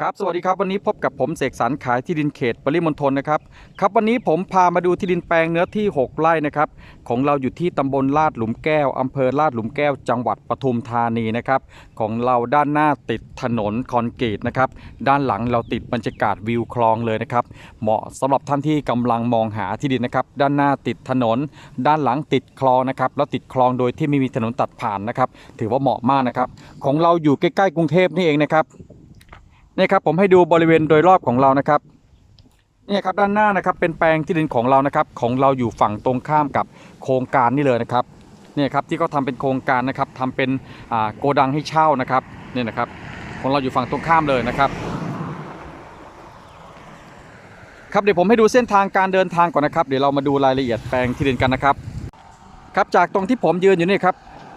ครับสวัสดีครับวันนี้พบกับผมเสกสรรขายที่ดินเขตปริมณฑลนะครับครับวันนี้ผมพามาดูที่ดินแปลงเนื้อที่ 6 ไร่นะครับของเราอยู่ที่ตำบลลาดหลุมแก้วอำเภอลาดหลุมแก้วจังหวัดปทุมธานีนะครับของเราด้านหน้าติดถนนคอนกรีตนะครับด้านหลังเราติดบรรยากาศวิวคลองเลยนะครับเหมาะสำหรับท่านที่กำลังมองหาที่ดินนะครับด้านหน้าติดถนน ด้านหลังติดคลองนะครับแล้วติดคลองโดยที่ไม่มีถนนตัดผ่านนะครับถือว่าเหมาะมากนะครับของเราอยู่ใกล้ๆกรุงเทพนี่เองนะครับ นี่ครับผมให้ดูบริเวณโดยรอบของเรานะครับนี่ครับด้านหน้านะครับเป็นแปลงที่ดินของเรานะครับ ของเราอยู่ฝั่งตรงข้ามกับโครงการนี่เลยนะครับนี่ครับที่เขาทำเป็นโครงการนะครับทำเป็นโกดังให้เช่านะครับนี่นะครับ ของเราอยู่ฝั่งตรงข้ามเลยนะครับครับเดี๋ยวผมให้ดูเส้นทางการเดินทางก่อนนะครับ เดี๋ยวเรามาดูรายละเอียดแปลงที่ดินกันนะครับ ครับจากตรงที่ผมยืนอยู่นี่ครับ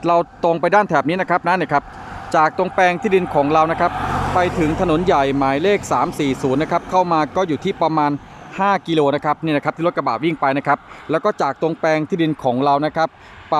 เราตรงไปด้านแถบนี้นะครับนะเนี่ยครับ จากตรงแปลงที่ดินของเรานะครับ ไปถึงถนนใหญ่หมายเลข 340 นะครับ เข้ามาก็อยู่ที่ประมาณ 5 กิโลนะครับนี่นะครับที่รถกระบะวิ่งไปนะครับ แล้วก็จากตรงแปลงที่ดินของเรานะครับ ไป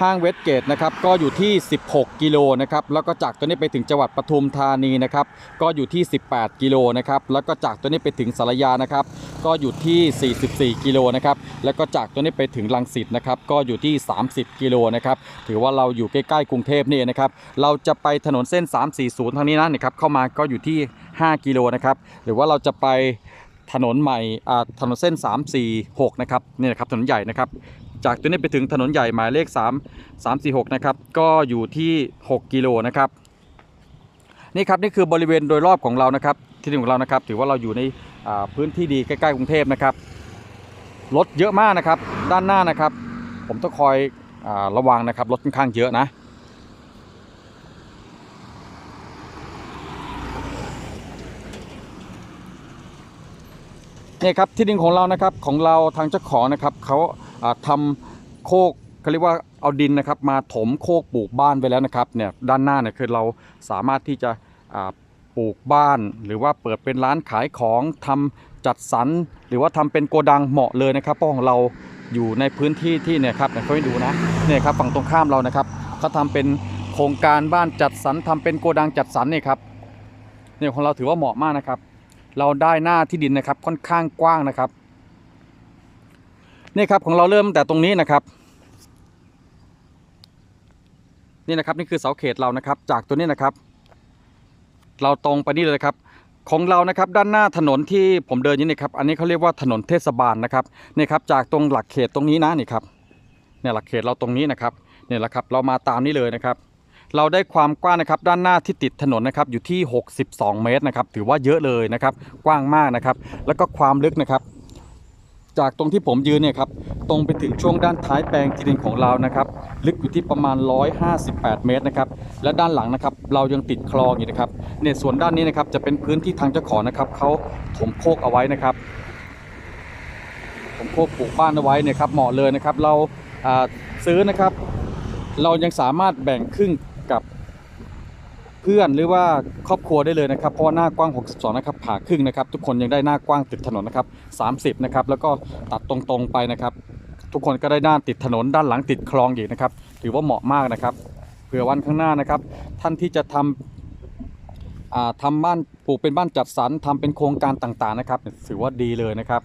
ห้างเวสเกตนะครับก็อยู่ที่ 16 กิโลนะครับแล้วก็จากตัวนี้ไปถึงจังหวัดปทุมธานีนะครับก็อยู่ที่ 18 กิโลนะครับแล้วก็จากตัวนี้ไปถึงสารยานะครับก็อยู่ที่ 44 กิโลนะครับแล้วก็จากตัวนี้ไปถึงลังสิตนะครับก็อยู่ที่ 30 กิโลนะครับถือว่าเราอยู่ใกล้ๆกรุงเทพนี่นะครับเราจะไปถนนเส้น 340 ทางนี้นะนี่ครับเข้ามาก็อยู่ที่ 5 กิโลนะครับหรือว่าเราจะไปถนนใหม่อาถนนเส้น 346 นะครับนี่นะครับถนนใหญ่นะครับ จากตัวนี้ไปถึงถนนใหญ่หมายเลข 3 346 นะครับ ก็อยู่ที่ 6 กิโลนะครับ นี่ครับนี่คือบริเวณโดยรอบของเรานะครับ ที่ดินของเรานะครับ ถือว่าเราอยู่ในพื้นที่ดีใกล้ๆกรุงเทพนะครับรถเยอะมากนะครับ ด้านหน้านะครับ ผมต้องคอยอระวังนะครับรถค่อนข้างเยอะนะนี่ครับที่ดินของเรานะครับของเราทางเจ้าของนะครับเขา อ่าทำโคกเขาเรียกว่าเอาดินนะครับมาถมโคกปลูกบ้านไปแล้วนะครับเนี่ยด้านหน้าเนี่ยคือเราสามารถที่จะปลูกบ้าน หรือว่าเปิดเป็นร้านขายของทำจัดสรรหรือว่าทำเป็นโกดังเหมาะเลยนะครับเพราะของเราอยู่ในพื้นที่ที่เนี่ยครับเนี่ยเขาให้ดูนะเนี่ยครับฝั่งตรงข้ามเรานะครับเขาทำเป็นโครงการบ้านจัดสรรทำเป็นโกดังจัดสรรเนี่ยครับเนี่ยของเราถือว่าเหมาะมากนะครับ เราได้หน้าที่ดินนะครับค่อนข้างกว้างนะครับ นี่ครับของเราเริ่มแต่ตรงนี้นะครับ นี่นะครับนี่คือเสาเขตเรานะครับ จากตัวนี้นะครับ เราตรงไปนี่เลยครับ ของเรานะครับด้านหน้าถนนที่ผมเดินอยู่นี่ครับ อันนี้เขาเรียกว่าถนนเทศบาลนะครับนี่ครับ จากตรงหลักเขตตรงนี้นะนี่ครับเนี่ยหลักเขตเราตรงนี้นะครับเนี่ยแหละครับเรามาตามนี้เลยนะครับ เราได้ความกว้างนะครับด้านหน้าที่ติดถนนนะครับอยู่ที่ 62 เมตรนะครับ ถือว่าเยอะเลยนะครับ กว้างมากนะครับ แล้วก็ความลึกนะครับ จากตรงที่ผมยืนเนี่ยครับตรงไปถึงช่วงด้านท้ายแปลงที่ดินของเรานะครับ ลึกอยู่ที่ประมาณ 158 เมตรนะครับและด้านหลังนะครับเรายังติดคลองอยู่นะครับเนี่ยส่วนด้านนี้นะครับจะเป็นพื้นที่ทางเจ้าของนะครับเขาถมโคกเอาไว้นะครับถมโคกปลูกบ้านเอาไว้เนี่ยครับเหมาะเลยนะครับเราซื้อนะครับ เรายังสามารถแบ่งครึ่ง พื่อนหรือว่าครอบครัวได้เลยนะครับ เพราะว่าหน้ากว้าง 62 นะครับผ่าครึ่งนะครับ ทุกคนยังได้หน้ากว้างติดถนนนะครับ 30 นะครับ แล้วก็ตัดตรงๆไปนะครับ ทุกคนก็ได้ด้านติดถนนด้านหลังติดคลองอีกนะครับ ถือว่าเหมาะมากนะครับ เผื่อวันข้างหน้านะครับ ท่านที่จะทำอ่าทำบ้านปลูกเป็นบ้านจัดสรรทำเป็นโครงการต่างๆนะครับ ถือว่าดีเลยนะครับ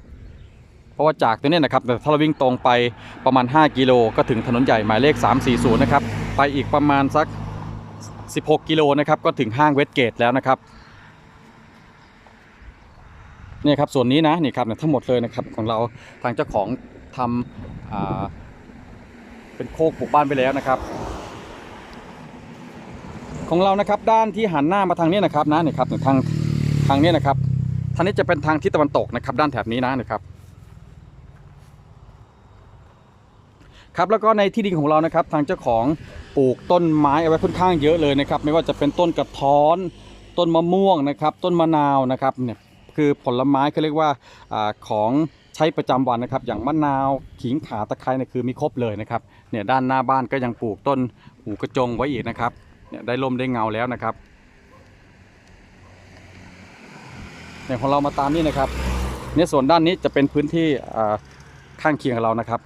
เพราะว่าจากตัวเนี้นะครับแต่ถ้าเราวิ่งตรงไปประมาณ 5 กิโลก็ถึงถนนใหญ่หมายเลข 340 นะครับ ไปอีกประมาณสัก 16 กิโลนะครับก็ถึงห้างเวสเกตแล้วนะครับเนี่ยครับส่วนนี้นะนี่ครับเนี่ยทั้งหมดเลยนะครับของเราทางเจ้าของทำเป็นโคกปลูกบ้านไปแล้วนะครับ ของเรานะครับด้านที่หันหน้ามาทางนี้นะครับนะนี่ครับทางทางนี้นะครับทางนี้จะเป็นทางทิศตะวันตกนะครับ ด้านแถบนี้นะนะครับครับแล้วก็ในที่ดินของเรานะครับทางเจ้าของ ปลูกต้นไม้เอาไว้ค่อนข้างเยอะเลยนะครับ ไม่ว่าจะเป็นต้นกระท้อน ต้นมะม่วงนะครับ ต้นมะนาวนะครับเนี่ยคือผลไม้เขาเรียกว่าอของใช้ประจำวันนะครับ อย่างมะนาวขิงขาตะไคร้เนี่ยคือมีครบเลยนะครับเนี่ยด้านหน้าบ้านก็ยังปลูกต้นหูกระจงไว้อีกนะครับเนี่ยได้ลมได้เงาแล้วนะครับเนี่ยของเรามาตามนี่นะครับเนี่ยส่วนด้านนี้จะเป็นพื้นที่ข้างเคียงกับเรานะครับ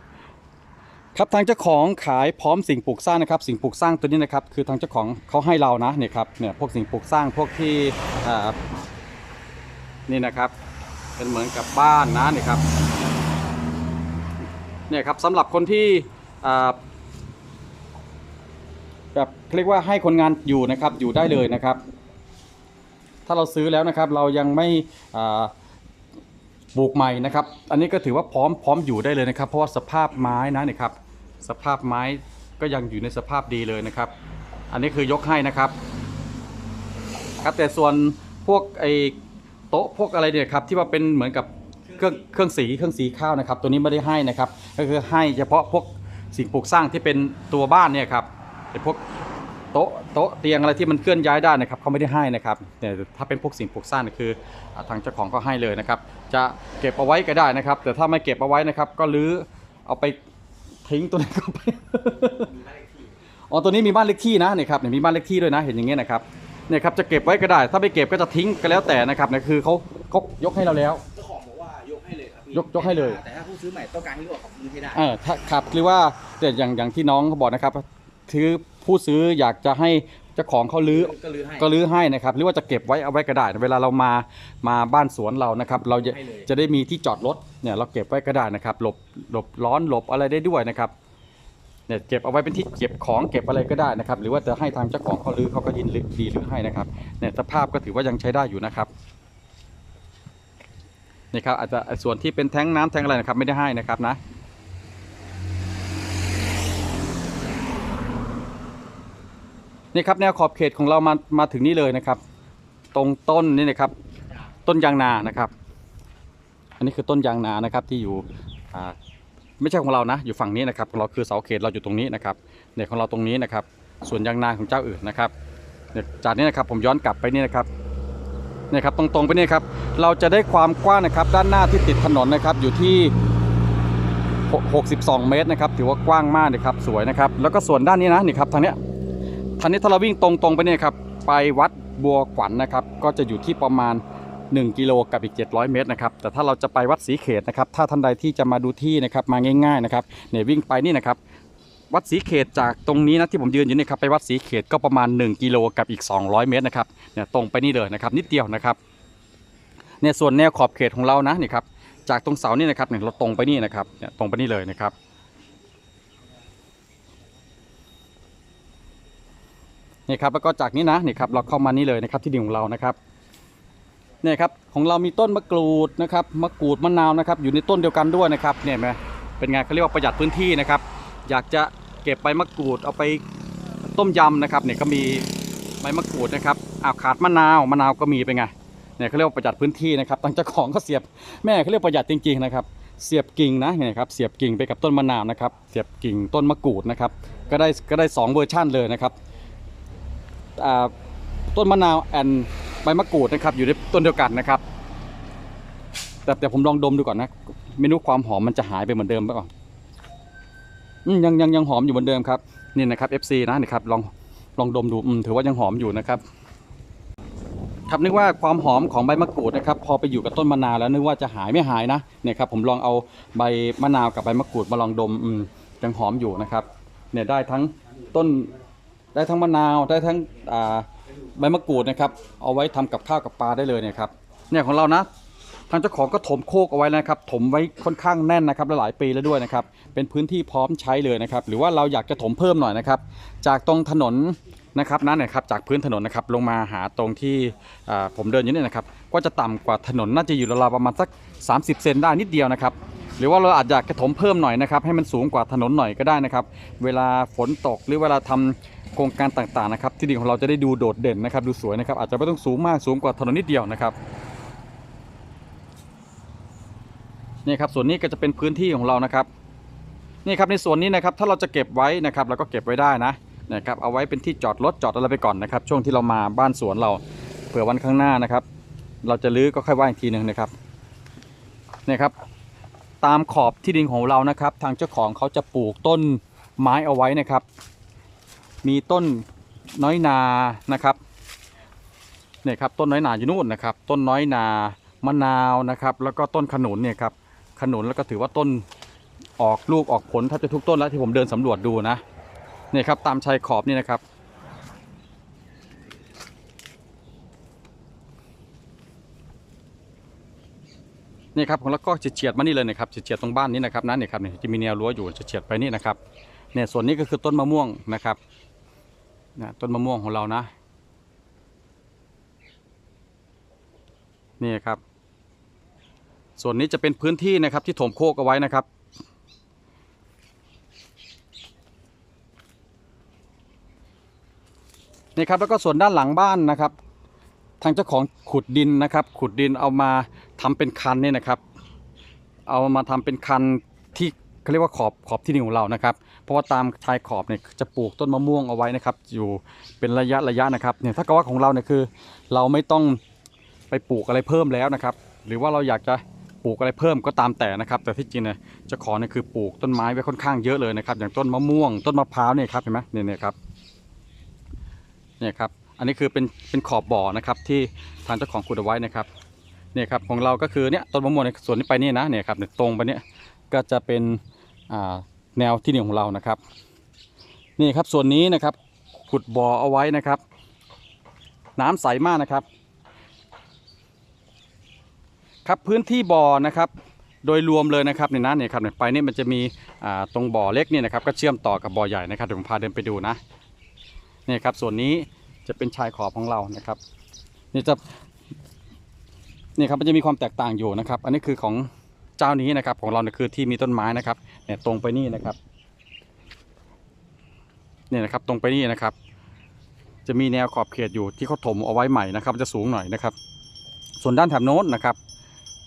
ครับทางเจ้าของขายพร้อมสิ่งปลูกสร้างนะครับ สิ่งปลูกสร้างตัวนี้นะครับ คือทางเจ้าของเขาให้เรานะเนี่ยครับเนี่ยพวกสิ่งปลูกสร้างพวกที่นี่นะครับเป็นเหมือนกับบ้านนะนี่ครับเนี่ยครับสำหรับคนที่แบบเรียกว่าให้คนงานอยู่นะครับอยู่ได้เลยนะครับ ถ้าเราซื้อแล้วนะครับเรายังไม่ปลูกใหม่นะครับ อันนี้ก็ถือว่าพร้อมพร้อมอยู่ได้เลยนะครับ เพราะว่าสภาพไม้นะนี่ครับ สภาพไม้ก็ยังอยู่ในสภาพดีเลยนะครับ อันนี้คือยกให้นะครับ ครับแต่ส่วนพวกไอ้โต๊ะพวกอะไรเนี่ยครับที่ว่าเป็นเหมือนกับเครื่องเครื่องสีเครื่องสีข้าวนะครับ ตัวนี้ไม่ได้ให้นะครับ ก็คือให้เฉพาะพวกสิ่งปลูกสร้างที่เป็นตัวบ้านเนี่ยครับไอ้พวกโต๊ะโต๊ะเตียงอะไรที่มันเคลื่อนย้ายได้นะครับเขาไม่ได้ให้นะครับแต่ถ้าเป็นพวกสิ่งปลูกสร้างคือทางเจ้าของก็ให้เลยนะครับ จะเก็บเอาไว้ก็ได้นะครับ แต่ถ้าไม่เก็บเอาไว้นะครับ ก็รื้อเอาไป ทิ้งตัวนี้นก็ไป อ๋อตัวนี้มีบ้านเลขที่นะเนี่ยครับเนี่ยมีบ้านเลขที่ด้วยนะเห็นอย่างเงี้ยนะครับเนี่ยครับจะเก็บไว้ก็ได้ ถ้าไม่เก็บก็จะทิ้งก็แล้วแต่นะครับเนี่ยคือเขาเขายกให้เราแล้ว เจ้าของบอกว่ายกให้เลยครับพี่ยกยกให้เลย แต่ถ้าผู้ซื้อใหม่ต้องการให้รวบของมือให้ได้ เออถ้าครับหรือว่าแต่อย่างอย่างที่น้องเขาบอกนะครับคือผู้ซื้ออยากจะให้ เจ้าของเขาลื้อก็ลื้อให้ ก็ลื้อให้นะครับ หรือว่าจะเก็บไว้เอาไว้ก็ได้เวลาเรามามาบ้านสวนเรานะครับ เราจะให้เลย จะได้มีที่จอดรถเนี่ยเราเก็บไว้ก็ได้นะครับ หลบหลบร้อนหลบอะไรได้ด้วยนะครับเนี่ยเก็บเอาไว้เป็นที่เก็บของเก็บอะไรก็ได้นะครับ หรือว่าจะให้ทางเจ้าของเขาลื้อเขาก็ยินดีลื้อให้นะครับเนี่ยสภาพก็ถือว่ายังใช้ได้อยู่นะครับ นี่ครับอาจจะส่วนที่เป็นแท้งน้ำแท้งอะไรนะครับไม่ได้ให้นะครับนะ นี่ครับแนวขอบเขตของเรามามาถึงนี่เลยนะครับ ตรงต้นนี่นะครับ ต้นยางนานะครับ อันนี้คือต้นยางนานะครับที่อยู่ไม่ใช่ของเรานะ อยู่ฝั่งนี้นะครับของเราคือเสาเขตเราอยู่ตรงนี้นะครับเนี่ยของเราตรงนี้นะครับ ส่วนยางนาของเจ้าอื่นนะครับเนี่ยจากนี้นะครับผมย้อนกลับไปนี่นะครับเนี่ยครับตรงๆไปนี่ครับ เราจะได้ความกว้างนะครับ ด้านหน้าที่ติดถนนนะครับ อยู่ที่ 62 เมตรนะครับ ถือว่ากว้างมากนะครับ สวยนะครับ แล้วก็ส่วนด้านนี้นะนี่ครับทางเนี้ย ทางนี้ถ้าเราวิ่งตรงๆไปเนี่ยครับไปวัดบัวขวัญนะครับ ก็จะอยู่ที่ประมาณ 1 กิโลกับอีก 700 เมตรนะครับ แต่ถ้าเราจะไปวัดศรีเขตนะครับ ถ้าท่านใดที่จะมาดูที่นะครับมาง่ายๆนะครับเนี่ยวิ่งไปนี่นะครับ วัดศรีเขตจากตรงนี้นะที่ผมยืนอยู่นี่ครับไปวัดศรีเขตก็ประมาณ 1 กิโลกับอีก 200 เมตรนะครับเนี่ยตรงไปนี่เลยนะครับนิดเดียวนะครับเนี่ยส่วนแนวขอบเขตของเรานะนี่ครับจากตรงเสานี่นะครับเนี่ยเราตรงไปนี่นะครับเนี่ยตรงไปนี่เลยนะครับ นี่ครับแล้วก็จากนี้นะนี่ครับเราเข้ามานี่เลยนะครับที่ดินของเรานะครับเนี่ยครับของเรามีต้นมะกรูดนะครับมะกรูดมะนาวนะครับ อยู่ในต้นเดียวกันด้วยนะครับเนี่ยไหมเป็นไงเขาเรียกว่าประหยัดพื้นที่นะครับ อยากจะเก็บใบมะกรูดเอาไปต้มยำนะครับเนี่ยก็มีใบมะกรูดนะครับอ้าวขาดมะนาวมะนาวก็มีเป็นไงเนี่ยเขาเรียกว่าประหยัดพื้นที่นะครับตั้งเจ้าของก็เสียบแม่เขาเรียกประหยัดจริงๆนะครับเสียบกิ่งนะเนี่ยครับเสียบกิ่งไปกับต้นมะนาวนะครับเสียบกิ่งต้นมะกรูดนะครับก็ได้ก็ได้สองเวอร์ชั่นเลยนะครับ ต้นมะนาวแอนใบมะกรูดนะครับ อยู่ในต้นเดียวกันนะครับ แต่แต่ผมลองดมดูก่อนนะไม่รู้ความหอมมันจะหายไปเหมือนเดิมหรือเปล่าอืมยังยังยังหอมอยู่เหมือนเดิมครับนี่นะครับ FC นะนี่ครับลองลองดมดูมถือว่ายังหอมอยู่นะครับครับนึกว่าความหอมของใบมะกรูดนะครับ พอไปอยู่กับต้นมะนาวแล้วนึกว่าจะหายไม่หายนะเนี่ยครับผมลองเอาใบมะนาวกับใบมะกรูดมาลองดมอืมยังหอมอยู่นะครับ เนี่ยได้ทั้งต้น ได้ทั้งมะนาวได้ทั้งอ่าใบมะกรูดนะครับ เอาไว้ทำกับข้าวกับปลาได้เลยเนี่ยครับเนี่ยของเรานะ ทางเจ้าของก็ถมโคกเอาไว้นะครับ ถมไว้ค่อนข้างแน่นนะครับแลหลายปีแล้วด้วยนะครับ เป็นพื้นที่พร้อมใช้เลยนะครับ หรือว่าเราอยากจะถมเพิ่มหน่อยนะครับ จากตรงถนนนะครับนั่นนะครับจากพื้นถนนนะครับลงมาหาตรงที่ผมเดินอยู่เนี่ยนะครับ ก็จะต่ำกว่าถนนน่าจะอยู่ราวๆประมาณสัก 30 เซนได้นิดเดียวนะครับ หรือว่าเราอาจจะกระถมเพิ่มหน่อยนะครับ ให้มันสูงกว่าถนนหน่อยก็ได้นะครับ เวลาฝนตกหรือเวลาทำโครงการต่างๆนะครับ ที่ดินของเราจะได้ดูโดดเด่นนะครับ ดูสวยนะครับ อาจจะไม่ต้องสูงมากสูงกว่าถนนนิดเดียวนะครับนี่ครับส่วนนี้ก็จะเป็นพื้นที่ของเรานะครับนี่ครับในส่วนนี้นะครับถ้าเราจะเก็บไว้นะครับเราก็เก็บไว้ได้นะนะครับเอาไว้เป็นที่จอดรถจอดอะไรไปก่อนนะครับ ช่วงที่เรามาบ้านสวนเราเผื่อวันข้างหน้านะครับ เราจะรื้อก็ค่อยว่าอีกทีหนึ่งนะครับนี่ครับ ตามขอบที่ดินของเรานะครับ ทางเจ้าของเขาจะปลูกต้นไม้เอาไว้นะครับ มีต้นน้อยนานะครับเนี่ยครับต้นน้อยนาอยู่นู่นนะครับ ต้นน้อยนามะนาวนะครับ แล้วก็ต้นขนุนเนี่ยครับขนุนแล้วก็ถือว่าต้นออกลูกออกผลแทบจะทุกต้นแล้วที่ผมเดินสำรวจดูนะเนี่ยครับตามชายขอบนี่นะครับ นี่ครับแล้วก็เฉียดมานี่เลยนะครับเฉียดตรงบ้านนี้นะครับนั่นเนี่ยครับเนี่ยจะมีแนวรั้วอยู่เฉียดไปนี่นะครับเนี่ยส่วนนี้ก็คือต้นมะม่วงนะครับนะต้นมะม่วงของเรานะ นี่ครับ ส่วนนี้จะเป็นพื้นที่นะครับที่ถมโคกเอาไว้นะครับนี่ครับแล้วก็ส่วนด้านหลังบ้านนะครับ ทางเจ้าของขุดดินนะครับ ขุดดินเอามา ทำเป็นคันเนี่ยนะครับ เอามาทำเป็นคันที่เขาเรียกว่าขอบขอบที่ดินของเรานะครับ เพราะว่าตามชายขอบเนี่ยจะปลูกต้นมะม่วงเอาไว้นะครับ อยู่เป็นระยะระยะนะครับเนี่ยถ้าเกิดว่าของเราเนี่ยคือ เราไม่ต้องไปปลูกอะไรเพิ่มแล้วนะครับ หรือว่าเราอยากจะปลูกอะไรเพิ่มก็ตามแต่นะครับ แต่ที่จริงเนี่ยเจ้าของเนี่ยคือปลูกต้นไม้ไว้ค่อนข้างเยอะเลยนะครับ อย่างต้นมะม่วง ต้นมะพร้าวเนี่ยครับเห็นไหมเนี่ยเนี่ยครับเนี่ยครับ อันนี้คือเป็นเป็นขอบบ่อนะครับที่ทางเจ้าของขุดเอาไว้นะครับ เนี่ยครับของเราก็คือเนี่ยต้นมะม่วงในส่วนนี้ไปนี่นะเนี่ยครับตรงไปเนี่ยก็จะเป็นแนวที่ดินของเรานะครับนี่ครับส่วนนี้นะครับขุดบ่อเอาไว้นะครับ น้ำใสมากนะครับ ครับพื้นที่บ่อนะครับโดยรวมเลยนะครับในนั้นเนี่ยครับเนี่ยไปนี่มันจะมีตรงบ่อเล็กเนี่ยนะครับก็เชื่อมต่อกับบ่อใหญ่นะครับเดี๋ยวผมพาเดินไปดูนะเนี่ยครับส่วนนี้จะเป็นชายขอบของเรานะครับ นี่จะ นี่ครับมันจะมีความแตกต่างอยู่นะครับ อันนี้คือของเจ้านี้นะครับ ของเราเนี่ยคือที่มีต้นไม้นะครับเนี่ยตรงไปนี่นะครับเนี่ยนะครับตรงไปนี่นะครับ จะมีแนวขอบเขตอยู่ที่เขาถมเอาไว้ใหม่นะครับ จะสูงหน่อยนะครับ ส่วนด้านแถบโน้นนะครับ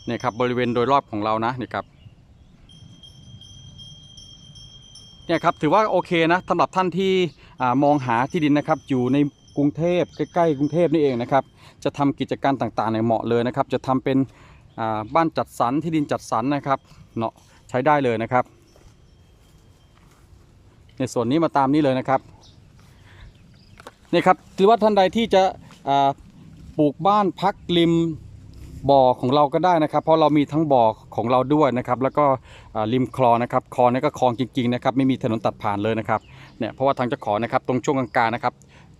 เนี่ยครับบริเวณโดยรอบของเรานะนี่ครับเนี่ยครับถือว่าโอเคนะสำหรับท่านที่อมองหาที่ดินนะครับอยู่ใน กรุงเทพใกล้ๆกรุงเทพนี่เองนะครับ จะทำกิจการต่างๆเนี่ยเหมาะเลยนะครับ จะทำเป็นบ้านจัดสรรที่ดินจัดสรรนะครับเนาะใช้ได้เลยนะครับ ในส่วนนี้มาตามนี้เลยนะครับนี่ครับถือว่าท่านใดที่จะปลูกบ้านพักริมบ่อของเราก็ได้นะครับ เพราะเรามีทั้งบ่อของเราด้วยนะครับ แล้วก็ริมคลองนะครับคลองนี่ก็คลองจริงๆนะครับไม่มีถนนตัดผ่านเลยนะครับเนี่ยเพราะว่าทางเจ้าของนะครับตรงช่วงกลางๆนะครับ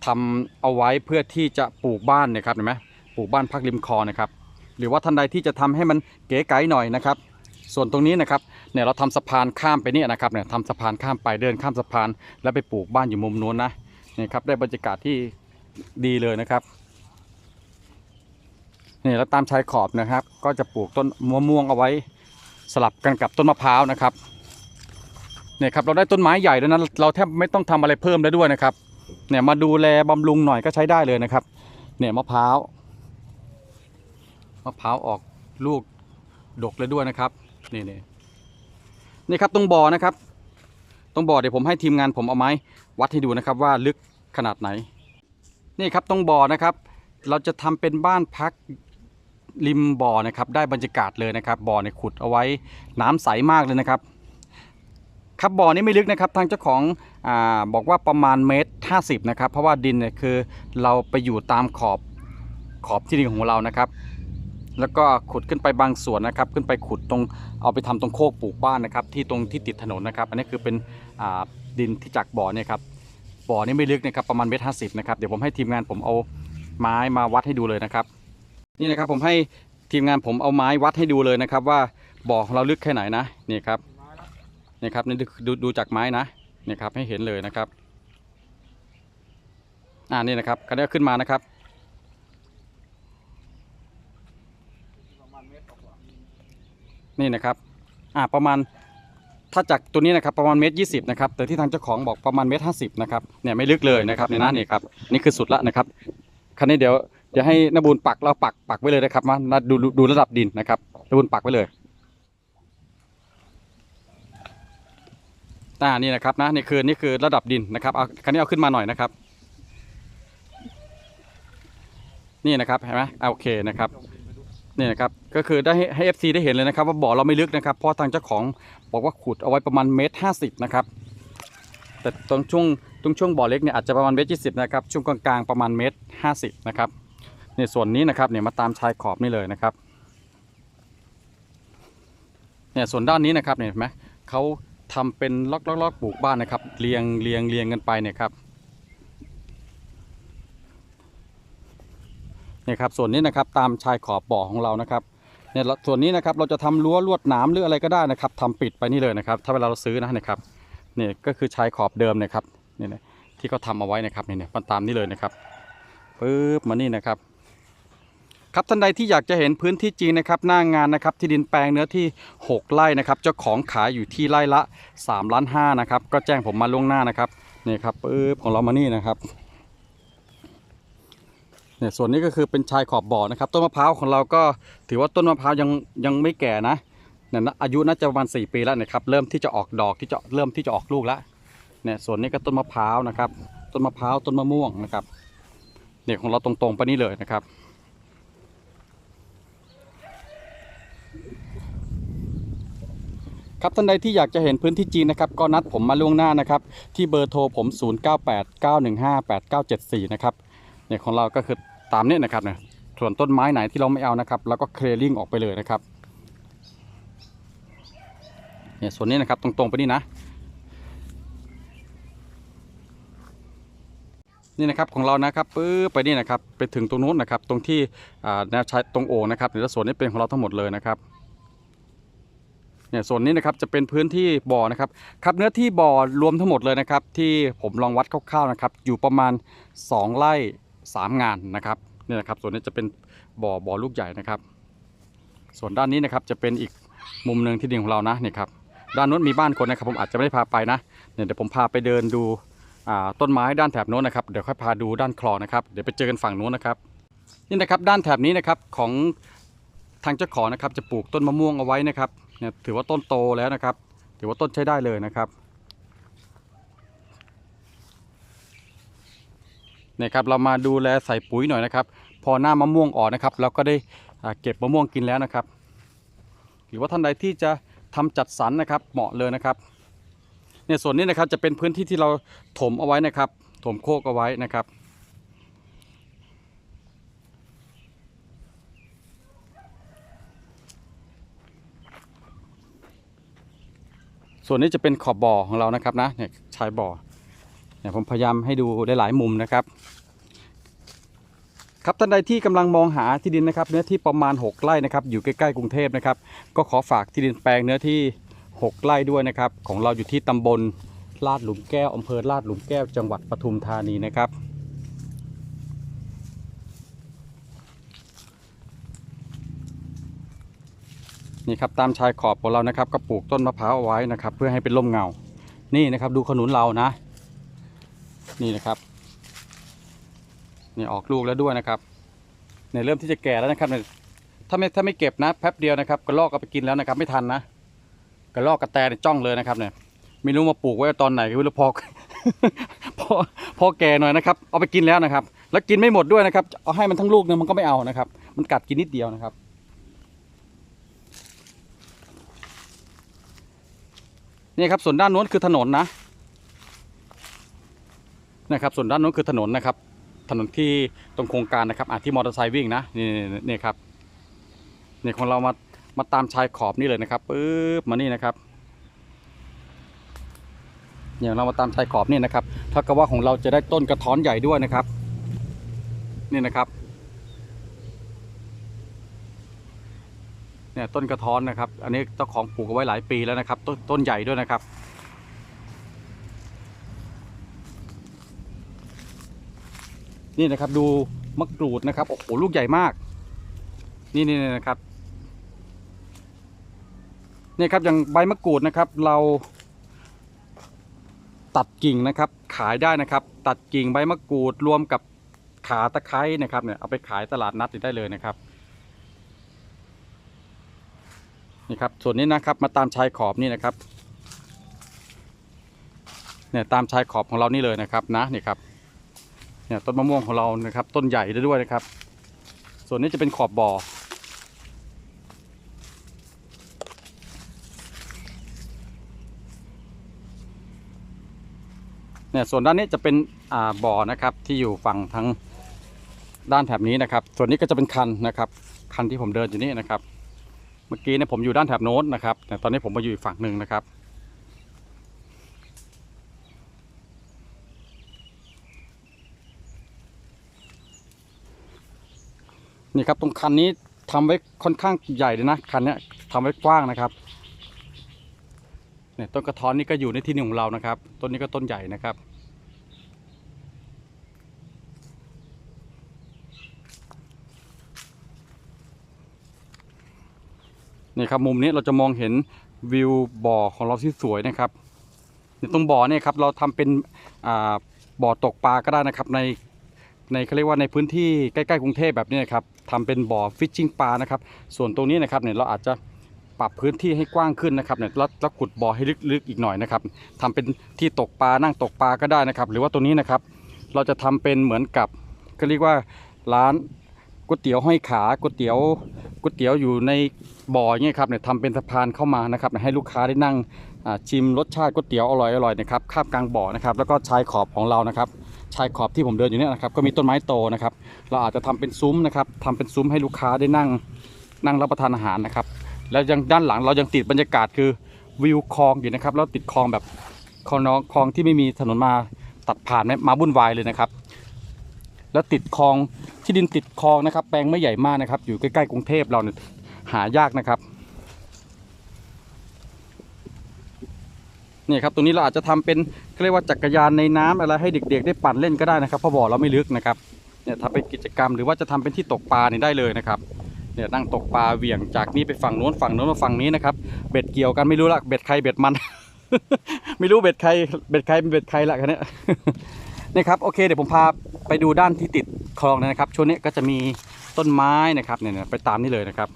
ทำเอาไว้เพื่อที่จะปลูกบ้านเนยครับเห็นไหมปลูกบ้านพักริมคลองนะครับ หรือว่าท่านใดที่จะทำให้มันเก๋ไก๋หน่อยนะครับ ส่วนตรงนี้นะครับเนี่ยเราทำสะพานข้ามไปเนี่ยนะครับเนี่ยทำสะพานข้ามไปเดินข้ามสะพาน แล้วไปปลูกบ้านอยู่มุมนู้นนะเนี่ยครับได้บรรยากาศที่ดีเลยนะครับเนี่ยแล้วตามชายขอบนะครับ ก็จะปลูกต้นมะม่วงเอาไว้ สลับกันกับต้นมะพร้าวนะครับเนี่ยครับเราได้ต้นไม้ใหญ่แล้วนะเราแทบไม่ต้องทำอะไรเพิ่มแล้วด้วยนะครับ เนี่ยมาดูแลบำรุงหน่อยก็ใช้ได้เลยนะครับ เนี่ยมะพร้าวมะพร้าวออกลูกดกเลยด้วยนะครับนี่นี่นี่ครับตรงบ่อนะครับ ตรงบ่อเดี๋ยวผมให้ทีมงานผมเอาไม้วัดให้ดูนะครับว่าลึกขนาดไหน นี่ครับตรงบ่อนะครับ เราจะทำเป็นบ้านพักริมบ่อนะครับ ได้บรรยากาศเลยนะครับ บ่อเนี่ยขุดเอาไว้น้ำใสมากเลยนะครับ ครับบ่อนี้ไม่ลึกนะครับทางเจ้าของอาบอกว่าประมาณเมตร50นะครับเพราะว่าดินเนี่ยคือเราไปอยู่ตามขอบขอบที่ดินของเรานะครับ แล้วก็ขุดขึ้นไปบางส่วนนะครับ ขึ้นไปขุดตรงเอาไปทำตรงโคกปลูกบ้านนะครับ ที่ตรงที่ติดถนนนะครับ อันนี้คือเป็นอ่าดินที่จากบ่อเนี่ยครับบ่อนี้ไม่ลึกนะครับประมาณเมตรห้าสิบนะครับเดี๋ยวผมให้ทีมงานผมเอาไม้มาวัดให้ดูเลยนะครับ นี่นะครับผมให้ทีมงานผมเอาไม้วัดให้ดูเลยนะครับ ว่าบ่อของเราลึกแค่ไหนนะนี่ครับ นี่ยครับนี่ดูดูจากไม้นะเนี่ยครับให้เห็นเลยนะครับอ่านี่นะครับก็ได้ขึ้นมานะครับนี่นะครับอ่าประมาณถ้าจากตัวนี้นะครับประมาณเมตรยีนะครับแต่ที่ทางเจ้าของบอกประมาณเมตรห้าสิบนะครับเนี่ยไม่ลึกเลยนะครับในนั้นนี่ครับนี่คือสุดละนะครับคันนี้เดี๋ยวเดี๋ยวให้นบูลปักเราปักปักไว้เลยนะครับมาดูดูดูระดับดินนะครับนบูลปักไว้เลย อ่านี่นะครับนะนี่คือนี่คือระดับดินนะครับเอาคันนี้เอาขึ้นมาหน่อยนะครับ นี่นะครับเห็นไหมโอเคนะครับนี่นะครับก็คือได้ให้ให้ FC ได้เห็นเลยนะครับ ว่าบ่อเราไม่ลึกนะครับ เพราะทางเจ้าของบอกว่าขุดเอาไว้ประมาณเมตรห้าสิบนะครับแต่ตรงช่วงตรงช่วงบ่อเล็กเนี่ยอาจจะประมาณเมตรยี่สิบนะครับช่วงกลางๆประมาณเมตรห้าสิบนะครับในส่วนนี้นะครับเนี่ยมาตามชายขอบนี่เลยนะครับเนี่ยส่วนด้านนี้นะครับเนี่ยเห็นไหมเขา ทำเป็นล็อกล็อกปลูกบ้านนะครับเรียงเรียงเรียงกันไปเนี่ยครับเนี่ยครับส่วนนี้นะครับตามชายขอบบ่อของเรานะครับเนี่ยเราส่วนนี้นะครับเราจะทำรั้วลวดหนามหรืออะไรก็ได้นะครับทำปิดไปนี่เลยนะครับ ถ้าเวลาเราซื้อนะนะครับเนี่ยก็คือชายขอบเดิมเนะครับเนี่ยที่เขาทำเอาไว้นะครับเนี่ยมันตามนี้เลยนะครับปึ๊บมานี่นะครับ ครับท่านใดที่อยากจะเห็นพื้นที่จริงนะครับหน้างานนะครับที่ดินแปลงเนื้อที่ 6 ไร่นะครับเจ้าของขายอยู่ที่ไร่ละ3ล้านห้านะครับก็แจ้งผมมาล่วงหน้านะครับนี่ครับปึ๊บของเรามานี่นะครับเนี่ยส่วนนี้ก็คือเป็นชายขอบบ่อนะครับ ต้นมะพร้าวของเราก็ถือว่าต้นมะพร้าวยังยังไม่แก่นะเนี่ยนะอายุน่าจะประมาณ 4 ปีแล้วนะครับเริ่มที่จะออกดอกที่จะเริ่มที่จะออกลูกแล้วเนี่ยส่วนนี้ก็ต้นมะพร้าวนะครับ ต้นมะพร้าวต้นมะม่วงนะครับเนี่ยของเราตรงๆไปนี่เลยนะครับ ครับท่านใดที่อยากจะเห็นพื้นที่จริงนะครับก็นัดผมมาล่วงหน้านะครับที่เบอร์โทรผม 0989158974 นะครับเนี่ยของเราก็คือตามนี้นะครับเนี่ยส่วนต้นไม้ไหนที่เราไม่เอานะครับเราก็เคลียร์ลิงออกไปเลยนะครับเนี่ยส่วนนี้นะครับตรงๆไปนี่นะนี่นะครับของเรานะครับปื้อไปนี่นะครับไปถึงตรงนู้นนะครับตรงที่แนวชายตรงโอ่งนะครับเดี๋ยส่วนนี้เป็นของเราทั้งหมดเลยนะครับ เนี่ยส่วนนี้นะครับจะเป็นพื้นที่บ่อนะครับครับเนื้อที่บ่อรวมทั้งหมดเลยนะครับ ที่ผมลองวัดคร่าวๆนะครับ อยู่ประมาณ 2 ไร่ 3 งานนะครับเนี่ยนะครับ ส่วนนี้จะเป็นบ่อบ่อลูกใหญ่นะครับ ส่วนด้านนี้นะครับจะเป็นอีกมุมหนึ่งที่ดินของเรานะเนี่ยครับด้านนู้นมีบ้านคนนะครับ ผมอาจจะไม่ได้พาไปนะเนี่ยเดี๋ยวผมพาไปเดินดูต้นไม้ด้านแถบโน้นนะครับเดี๋ยวค่อยพาดูด้านคลองนะครับเดี๋ยวไปเจอกันฝั่งโน้นนะครับนี่นะครับด้านแถบนี้นะครับของทางเจ้าของนะครับจะปลูกต้นมะม่วงเอาไว้นะครับ เนี่ยถือว่าต้นโตแล้วนะครับ ถือว่าต้นใช้ได้เลยนะครับเนี่ยครับเรามาดูแลใส่ปุ๋ยหน่อยนะครับ พอหน้ามะม่วงออกนะครับ เราก็ได้เก็บมะม่วงกินแล้วนะครับ หรือว่าท่านใดที่จะทำจัดสรรนะครับ เหมาะเลยนะครับเนี่ยส่วนนี้นะครับจะเป็นพื้นที่ที่เราถมเอาไว้นะครับ ถมโคกเอาไว้นะครับ ส่วนนี้จะเป็นขอบบ่อของเรานะครับนะเนี่ยชายบ่อเนี่ยผมพยายามให้ดูหลายๆมุมนะครับ ครับท่านใดที่กำลังมองหาที่ดินนะครับ เนื้อที่ประมาณ 6ไร่นะครับ อยู่ใกล้ๆกรุงเทพนะครับ ก็ขอฝากที่ดินแปลงเนื้อที่ 6ไร่ด้วยนะครับ ของเราอยู่ที่ตำบลลาดหลุมแก้วอำเภอลาดหลุมแก้วจังหวัดปทุมธานีนะครับ นี่ครับตามชายขอบของเรานะครับก็ปลูกต้นมะพร้าวเอาไว้นะครับ เพื่อให้เป็นร่มเงา นี่นะครับดูขนุนเรานะ นี่นะครับนี่ออกลูกแล้วด้วยนะครับเนี่ยเริ่มที่จะแก่แล้วนะครับเนี่ยถ้าไม่ถ้าไม่เก็บนะแป๊บเดียวนะครับกระลอกก็ไปกินแล้วนะครับ ไม่ทันนะกระลอกกระแตเนี่ยจ้องเลยนะครับเนี่ยไม่รู้มาปลูกไว้ตอนไหนก็ไม่รู้พอพอพอแก่หน่อยนะครับ เอาไปกินแล้วนะครับ แล้วกินไม่หมดด้วยนะครับ เอาให้มันทั้งลูกเนี่ยมันก็ไม่เอานะครับ มันกัดกินนิดเดียวนะครับ นี่ครับส่วนด้านโน้นคือถนนนะนะครับส่วนด้านโน้นคือถนนนะครับ ถนนที่ตรงโครงการนะครับอาที่มอเตอร์ไซค์วิ่งนะนี่นี่นี่ครับนี่ของเรามามาตามชายขอบนี่เลยนะครับปึ๊บมานี่นะครับเนี่ยเรามาตามชายขอบนี่นะครับเท่ากับว่าของเราจะได้ต้นกระท้อนใหญ่ด้วยนะครับ นี่นะครับ เนี่ยต้นกระท้อนนะครับ อันนี้เจ้าของปลูกเอาไว้หลายปีแล้วนะครับ ต้นต้นใหญ่ด้วยนะครับ นี่นะครับดูมะกรูดนะครับโอ้โหลูกใหญ่มากนี่นี่นี่นะครับนี่ครับอย่างใบมะกรูดนะครับ เราตัดกิ่งนะครับ ขายได้นะครับ ตัดกิ่งใบมะกรูดรวมกับขาตะไคร้นะครับเนี่ยเอาไปขายตลาดนัดได้เลยนะครับ นี่ครับส่วนนี้นะครับมาตามชายขอบนี่นะครับเนี่ยตามชายขอบของเรานี่เลยนะครับนะนี่ครับเนี่ยต้นมะม่วงของเรานะครับ ต้นใหญ่ได้ด้วยนะครับ ส่วนนี้จะเป็นขอบบ่อเนี่ยส่วนด้านนี้จะเป็นอ่าบ่อนะครับที่อยู่ฝั่งทั้งด้านแถบนี้นะครับ ส่วนนี้ก็จะเป็นคันนะครับ คันที่ผมเดินอยู่นี่นะครับ มื่อกี้เนี่ยผมอยู่ด้านแถบโน้นนะครับ แต่ตอนนี้ผมมาอยู่อีกฝั่งหนึ่งนะครับ นี่ครับตรงคันนี้ทำไว้ค่อนข้างใหญ่เลยนะคันนี้ยทำไว้กว้างนะครับเนี่ยต้นกระท้อนนี่ก็อยู่ในที่นี่ของเรานะครับ ต้นนี้ก็ต้นใหญ่นะครับ นี่ครับมุมนี้เราจะมองเห็นวิวบ่อของเราที่สวยนะครับในตรงบ่อเนี่ยครับเราทำเป็นบ่อตกปลาก็ได้นะครับ ในในเขาเรียกว่าในพื้นที่ใกล้ๆกรุงเทพแบบนี้นครับทำเป็นบ่อฟิชชิงปลานะครับ ส่วนตรงนี้นะครับเนี่ยเราอาจจะปรับพื้นที่ให้กว้างขึ้นนะครับเนี่ยแล้วขุดบ่อให้ลึกๆอีกหน่อยนะครับทำเป็นที่ตกปลานั่งตกปลาก็ได้นะครับ หรือว่าตรงนี้นะครับ เราจะทำเป็นเหมือนกับเขาเรียกว่าร้าน ก๋วยเตี๋ยวห้อยขาก๋วยเตี๋ยวก๋วยเตี๋ยวอยู่ในบ่อเงี้ยครับเนี่ยทำเป็นสะพานเข้ามานะครับให้ลูกค้าได้นั่งชิมรสชาติก๋วยเตี๋ยวอร่อยอร่อยนะครับข้ามกลางบ่อนะครับแล้วก็ชายขอบของเรานะครับชายขอบที่ผมเดินอยู่เนี่ยนะครับก็มีต้นไม้โตนะครับเราอาจจะทำเป็นซุ้มนะครับทำเป็นซุ้มให้ลูกค้าได้นั่งนั่งรับประทานอาหารนะครับแล้วยังด้านหลังเรายังติดบรรยากาศคือวิวคลองอยู่นะครับแล้วติดคลองแบบคลองน้องคลองที่ไม่มีถนนมาตัดผ่านไม่มาวุ่นวายเลยนะครับ แล้วติดคลองที่ดินติดคลองนะครับ แปลงไม่ใหญ่มากนะครับ อยู่ใกล้ๆกรุงเทพเราเนี่ยหายากนะครับนี่ครับตรงนี้เราอาจจะทำเป็นเรียกว่าจักรยานในน้ำอะไรให้เด็ก ๆ ได้ปั่นเล่นก็ได้นะครับเพราะบ่อเราไม่ลึกนะครับเนี่ยทำเป็นกิจกรรมหรือว่าจะทำเป็นที่ตกปลาเนี่ยได้เลยนะครับเนี่ยนั่งตกปลาเหวี่ยงจากนี้ไปฝั่งโน้นฝั่งโน้นมาฝั่งนี้นะครับเบ็ดเกี่ยวกันไม่รู้ละเบ็ดใครเบ็ดมัน ไม่รู้เบ็ดใครเบ็ดใครเป็นเบ็ดใครละคันนี้ นี่ครับโอเคเดี๋ยวผมพาไปดูด้านที่ติดคลองนะครับ ช่วงนี้ก็จะมีต้นไม้นะครับเนี่ยไปตามนี่เลยนะครับ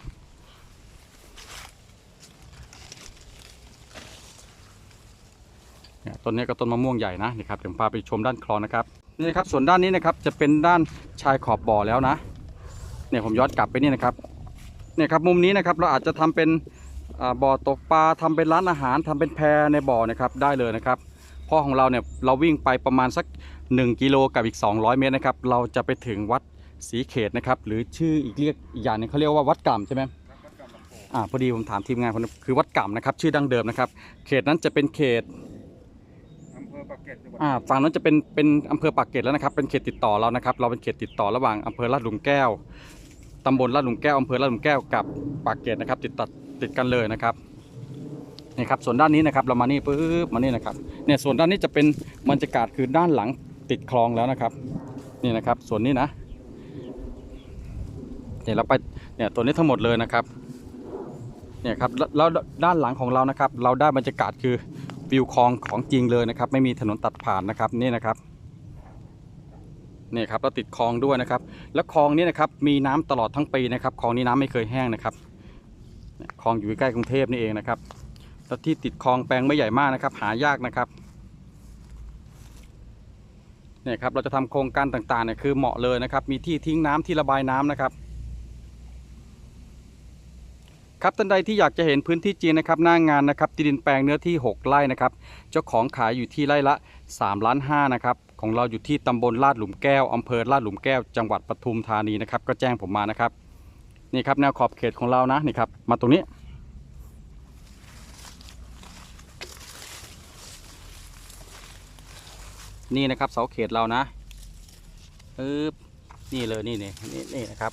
เนี่ยต้นนี้ก็ต้นมะม่วงใหญ่นะนี่ครับเดี๋ยวผมพาไปชมด้านคลองนะครับนี่นะครับส่วนด้านนี้นะครับจะเป็นด้านชายขอบบ่อแล้วนะเนี่ยผมย้อนกลับไปนี่นะครับเนี่ยครับมุมนี้นะครับเราอาจจะทำเป็นบ่อตกปลาทำเป็นร้านอาหารทำเป็นแพในบ่อนะครับได้เลยนะครับ เพราะของเราเนี่ยเราวิ่งไปประมาณสัก 1 กิโลกับอีก 200 เมตรนะครับ เราจะไปถึงวัดศรีเขตนะครับ หรือชื่ออีกเรียกอีกอย่างหนึงเขาเรียกว่าวัดกล่ำใช่ไหมอ่าพอดีผมถามทีมงานคนนั้นคือวัดกล่ำนะครับ ชื่อดั้งเดิมนะครับ เขตนั้นจะเป็นเขตอำเภอปากเกร็ดจังหวัดอ่าฝั่งนั้นจะเป็นเป็นอำเภอปากเกร็ดแล้วนะครับ เป็นเขตติดต่อเรานะครับ เราเป็นเขตติดต่อระหว่างอำเภอลาดหลุมแก้วตำบลลาดหลุมแก้วอำเภอลาดหลุมแก้วกับปากเกร็ดนะครับ ติดตัดติดกันเลยนะครับ นี่ครับส่วนด้านนี้นะครับเรามานี่ปุ๊บมานี่นะครับเนี่ยส่วนด้านนี้จะเป็นบรรยากาศคือด้านหลังติดคลองแล้วนะครับ นี่นะครับส่วนนี้นะเนี่ยเราไปเนี่ยตัวนี้ทั้งหมดเลยนะครับเนี่ยครับแล้วด้านหลังของเรานะครับ เราได้บรรยากาศคือวิวคลองของจริงเลยนะครับ ไม่มีถนนตัดผ่านนะครับนี่นะครับนี่ครับเราติดคลองด้วยนะครับ แล้วคลองนี้นะครับมีน้ำตลอดทั้งปีนะครับคลองนี้น้ำไม่เคยแห้งนะครับคลองอยู่ใกล้กรุงเทพนี่เองนะครับ แล้วที่ติดคลองแปลงไม่ใหญ่มากนะครับ หายากนะครับเนี่ยครับเราจะทำโครงการต่างๆเนี่ยคือเหมาะเลยนะครับ มีที่ทิ้งน้ำที่ระบายน้ำนะครับ ครับท่านใดที่อยากจะเห็นพื้นที่จริงนะครับ หน้างานนะครับที่ดินแปลงเนื้อที่ 6 ไร่นะครับ เจ้าของขายอยู่ที่ไร่ละ 3 ล้าน5นะครับของเราอยู่ที่ตำบลลาดหลุมแก้วอำเภอลาดหลุมแก้ว จังหวัดปทุมธานีนะครับ ก็แจ้งผมมานะครับนี่ครับแนวขอบเขตของเรานะนี่ครับมาตรงนี้ นี่นะครับเสาเขตเรานะปึ๊บนี่เลยนี่นี่นี่นี่นะครับ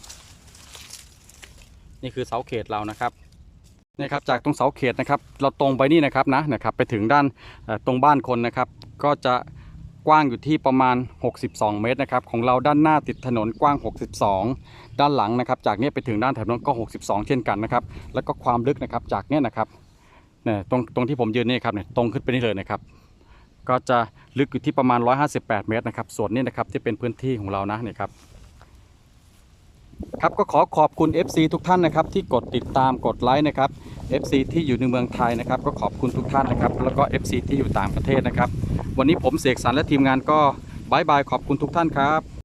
นี่คือเสาเขตเรานะครับนี่ครับจากตรงเสาเขตนะครับ เราตรงไปนี่นะครับนะนะครับไปถึงด้านตรงบ้านคนนะครับ ก็จะกว้างอยู่ที่ประมาณ 62 เมตรนะครับของเราด้านหน้าติดถนนกว้าง 62 ด้านหลังนะครับ จากนี้ไปถึงด้านถนนก็ 62 เช่นกันนะครับ แล้วก็ความลึกนะครับจากเนี้ยนะครับเนี่ยตรงตรงที่ผมยืนนี่ครับเนี่ยตรงขึ้นไปนี่เลยนะครับ ก็จะลึกอยู่ที่ประมาณ 158 เมตรนะครับ ส่วนนี้นะครับที่เป็นพื้นที่ของเรานะนี่ครับครับก็ขอขอบคุณ FC ทุกท่านนะครับที่กดติดตามกดไลค์นะครับ FC ที่อยู่ในเมืองไทยนะครับ ก็ขอบคุณทุกท่านนะครับ แล้วก็ FC ที่อยู่ต่างประเทศนะครับ วันนี้ผมเสกสรรและทีมงานก็บายบายขอบคุณทุกท่านครับ